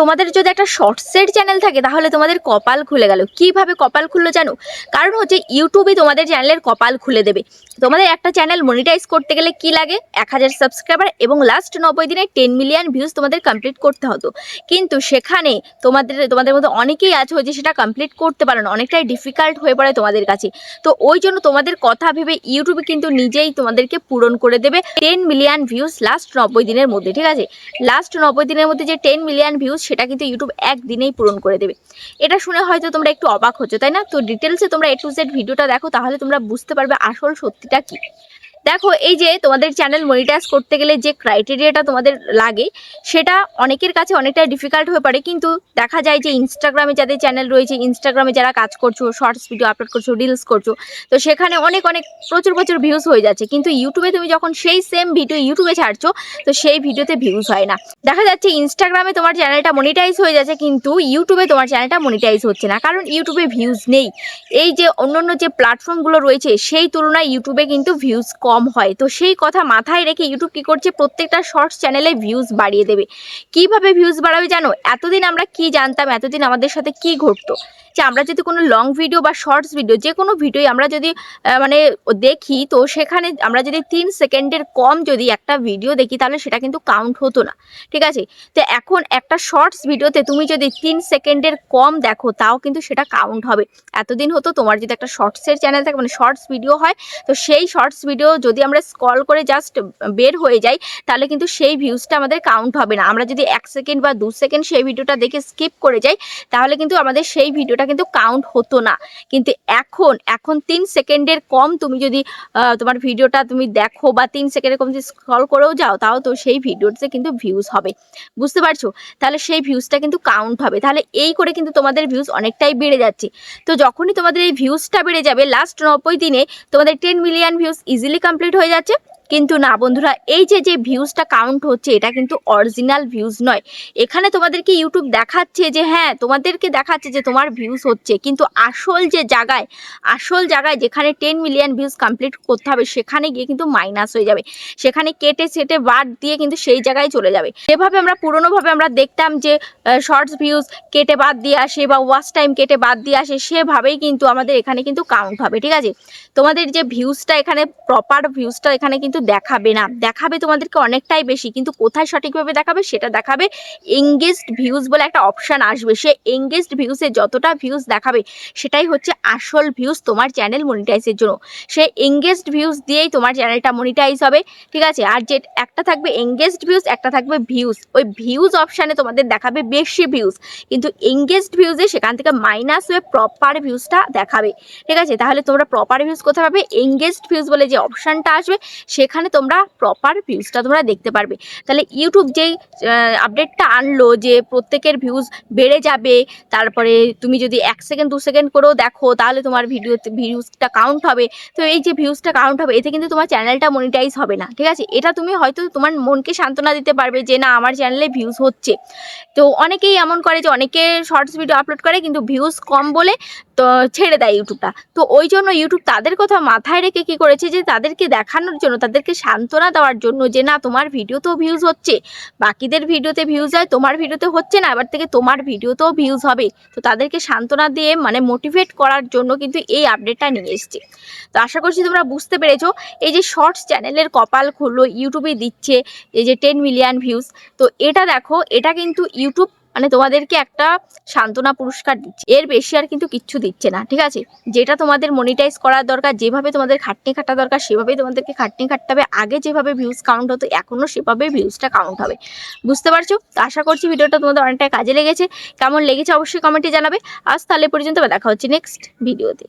তোমাদের যদি একটা শর্টসের চ্যানেল থাকে, তাহলে তোমাদের কপাল খুলে গেল। কীভাবে কপাল খুললো জানো? কারণ হচ্ছে ইউটিউবে তোমাদের চ্যানেলের কপাল খুলে দেবে। তোমাদের একটা চ্যানেল মনিটাইজ করতে গেলে কি লাগে? এক হাজার সাবস্ক্রাইবার এবং লাস্ট নব্বই দিনে টেন মিলিয়ন ভিউজ তোমাদের কমপ্লিট করতে হতো। কিন্তু সেখানে তোমাদের তোমাদের মধ্যে অনেকেই আছে যে সেটা কমপ্লিট করতে পারো না, অনেকটাই ডিফিকাল্ট হয়ে পড়ে তোমাদের কাছে। তো ওই জন্য তোমাদের কথা ভেবে ইউটিউবে কিন্তু নিজেই তোমাদেরকে পূরণ করে দেবে। টেন মিলিয়ন ভিউজ লাস্ট নব্বই দিনের মধ্যে, ঠিক আছে? লাস্ট নব্বই দিনের মধ্যে যে টেন মিলিয়ন ভিউজ সেটা কিন্তু ইউটিউব একদিনেই পূরণ করে দেবে। এটা শুনে হয়তো তোমরা একটু অবাক হচ্ছে, তাই না? তো ডিটেলসে তোমরা এ টু জেড ভিডিওটা দেখো, তাহলে তোমরা বুঝতে পারবে আসল সত্যিটা কি। দেখো, এই যে তোমাদের চ্যানেল মনিটাইজ করতে গেলে যে ক্রাইটেরিয়াটা তোমাদের লাগে, সেটা অনেকের কাছে অনেকটা ডিফিকাল্ট হয়ে পড়ে। কিন্তু দেখা যায় যে ইনস্টাগ্রামে যাদের চ্যানেল রয়েছে ইনস্টাগ্রামে যারা কাজ করছ শর্টস ভিডিও আপলোড করছ রিলস করছ, তো সেখানে অনেক অনেক, প্রচুর প্রচুর ভিউজ হয়ে যাচ্ছে। কিন্তু ইউটিউবে তুমি যখন সেই সেম ভিডিও ইউটিউবে ছাড়ছো, তো সেই ভিডিওতে ভিউজ হয় না। দেখা যাচ্ছে ইনস্টাগ্রামে তোমার চ্যানেলটা মনিটাইজ হয়ে যাচ্ছে, কিন্তু ইউটিউবে তোমার চ্যানেলটা মনিটাইজ হচ্ছে না, কারণ ইউটিউবে ভিউজ নেই। এই যে অন্য যে প্ল্যাটফর্মগুলো রয়েছে, সেই তুলনায় ইউটিউবে কিন্তু ভিউজ কম। হয়। তো সেই কথা মাথায় রেখে ইউটিউব কী করছে? প্রত্যেকটা শর্টস চ্যানেলে ভিউজ বাড়িয়ে দেবে। কীভাবে ভিউজ বাড়াবে জানো? এতদিন আমরা কি জানতাম? এতদিন আমাদের সাথে কি ঘটতো? যে আমরা যদি কোনো লং ভিডিও বা শর্টস ভিডিও যে কোনো ভিডিওই আমরা যদি মানে দেখি, তো সেখানে আমরা যদি তিন সেকেন্ডের কম যদি একটা ভিডিও দেখি, তাহলে সেটা কিন্তু কাউন্ট হতো না। ঠিক আছে? তো এখন একটা শর্টস ভিডিওতে তুমি যদি তিন সেকেন্ডের কম দেখো, তাও কিন্তু সেটা কাউন্ট হবে। এতদিন হতো তোমার যদি একটা শর্টসের চ্যানেল থাকে মানে শর্টস ভিডিও হয়, তো সেই শর্টস ভিডিও যদি আমরা স্ক্রল করে জাস্ট বের হয়ে যাই, তাহলে কিন্তু সেই ভিউজটা আমাদের কাউন্ট হবে না। আমরা যদি এক সেকেন্ড বা দু সেকেন্ড সেই ভিডিওটা দেখে স্কিপ করে যাই, তাহলে কিন্তু আমাদের সেই ভিডিওটা কিন্তু কাউন্ট হতো না। কিন্তু এখন এখন তিন সেকেন্ডের কম তুমি যদি তোমার ভিডিওটা তুমি দেখো বা তিন সেকেন্ডের কম যদি স্ক্রল করেও যাও, তাও তো সেই ভিডিওতে কিন্তু ভিউজ হবে। বুঝতে পারছ? তাহলে সেই ভিউজটা কিন্তু কাউন্ট হবে। তাহলে এই করে কিন্তু তোমাদের ভিউজ অনেকটাই বেড়ে যাচ্ছে। তো যখনই তোমাদের এই ভিউজটা বেড়ে যাবে লাস্ট নব্বই দিনে তোমাদের ten million views easily complete হয়ে যাচ্ছে। কিন্তু না বন্ধুরা, এই যে যে ভিউজটা কাউন্ট হচ্ছে, এটা কিন্তু অরিজিনাল ভিউজ নয়। এখানে তোমাদেরকে ইউটিউব দেখাচ্ছে যে হ্যাঁ তোমাদেরকে দেখাচ্ছে যে তোমার ভিউজ হচ্ছে, কিন্তু আসল যে জায়গায়, আসল জায়গায় যেখানে টেন মিলিয়ন ভিউজ কমপ্লিট করতে হবে, সেখানে গিয়ে কিন্তু মাইনাস হয়ে যাবে। সেখানে কেটে সেটে বাদ দিয়ে কিন্তু সেই জায়গায় চলে যাবে। এভাবে আমরা, পুরোনোভাবে আমরা দেখতাম যে শর্টস ভিউজ কেটে বাদ দিয়ে আসে বা ওয়াচ টাইম কেটে বাদ দিয়ে আসে, সেভাবেই কিন্তু আমাদের এখানে কিন্তু কাউন্ট হবে, ঠিক আছে? তোমাদের যে ভিউজটা এখানে প্রপার ভিউজটা এখানে কিন্তু দেখাবে না। দেখাবে তোমাদেরকে অনেকটাই বেশি, কিন্তু কোথায় সঠিকভাবে দেখাবে সেটা দেখাবে। এঙ্গেজড ভিউজ বলে একটা অপশান আসবে। সে এঙ্গেজড ভিউজে যতটা ভিউজ দেখাবে, সেটাই হচ্ছে আসল ভিউজ তোমার চ্যানেল মনিটাইজের জন্য। সে এঙ্গেজড ভিউজ দিয়েই তোমার চ্যানেলটা মনিটাইজ হবে, ঠিক আছে? আর যে একটা থাকবে এঙ্গেজড ভিউজ একটা থাকবে ভিউজ ওই ভিউজ অপশানে তোমাদের দেখাবে বেশি ভিউজ কিন্তু এঙ্গেজড ভিউজে সেখান থেকে মাইনাস হয়ে প্রপার ভিউজটা দেখাবে, ঠিক আছে? তাহলে তোমরা প্রপার ভিউজ কোথায় পাবে? এঙ্গেজড ভিউজ বলে যে অপশানটা আসবে, সেখানে তোমরা প্রপার ভিউজটা তোমরা দেখতে পারবে। তাহলে ইউটিউব যেই আপডেটটা আনলো যে প্রত্যেকের ভিউজ বেড়ে যাবে, তারপরে তুমি যদি এক সেকেন্ড দু সেকেন্ড করেও দেখো, তাহলে তোমার ভিডিওতে ভিউজটা কাউন্ট হবে। তো এই যে ভিউজটা কাউন্ট হবে, এতে কিন্তু তোমার চ্যানেলটা মনিটাইজ হবে না, ঠিক আছে? এটা তুমি হয়তো তোমার মনকে সান্ত্বনা দিতে পারবে যে, না, আমার চ্যানেলে ভিউজ হচ্ছে। তো অনেকেই এমন করে যে, অনেকে শর্টস ভিডিও আপলোড করে, কিন্তু ভিউজ কম বলে তো ছেড়ে দেয় ইউটিউবটা। তো ওই জন্য ইউটিউব তাদের কথা মাথায় রেখে কি করেছে যে, তাদেরকে দেখানোর জন্য, তাদেরকে সান্ত্বনা দেওয়ার জন্য যে, না, তোমার ভিডিওতেও ভিউজ হচ্ছে। বাকিদের ভিডিওতে ভিউজ হয় তোমার ভিডিওতে হচ্ছে না। এবার থেকে তোমার ভিডিওতেও ভিউজ হবে। তো তাদেরকে সান্ত্বনা দিয়ে মানে মোটিভেট করার জন্য কিন্তু এই আপডেটটা নিয়ে এসছে। তো আশা করছি তোমরা বুঝতে পেরেছ। এই যে শর্টস চ্যানেলের কপাল খুললো, ইউটিউবে দিচ্ছে, এই যে টেন মিলিয়ন ভিউজ তো এটা দেখো, এটা কিন্তু ইউটিউব মানে তোমাদেরকে একটা সান্ত্বনা পুরস্কার দিচ্ছে। এর বেশি আর কিন্তু কিচ্ছু দিচ্ছে না, ঠিক আছে? যেটা তোমাদের মনিটাইজ করার দরকার, যেভাবে তোমাদের খাটনি খাটা দরকার, সেভাবেই তোমাদেরকে খাটনি খাটতে হবে। আগে যেভাবে ভিউজ কাউন্ট হতো, এখনও সেভাবে ভিউজটা কাউন্ট হবে। বুঝতে পারছ? তো আশা করছি ভিডিওটা তোমাদের অনেকটা কাজে লেগেছে। কেমন লেগেছে অবশ্যই কমেন্টে জানাবে। আজ তাহলে পর্যন্ত দেখা হচ্ছে নেক্সট ভিডিওতে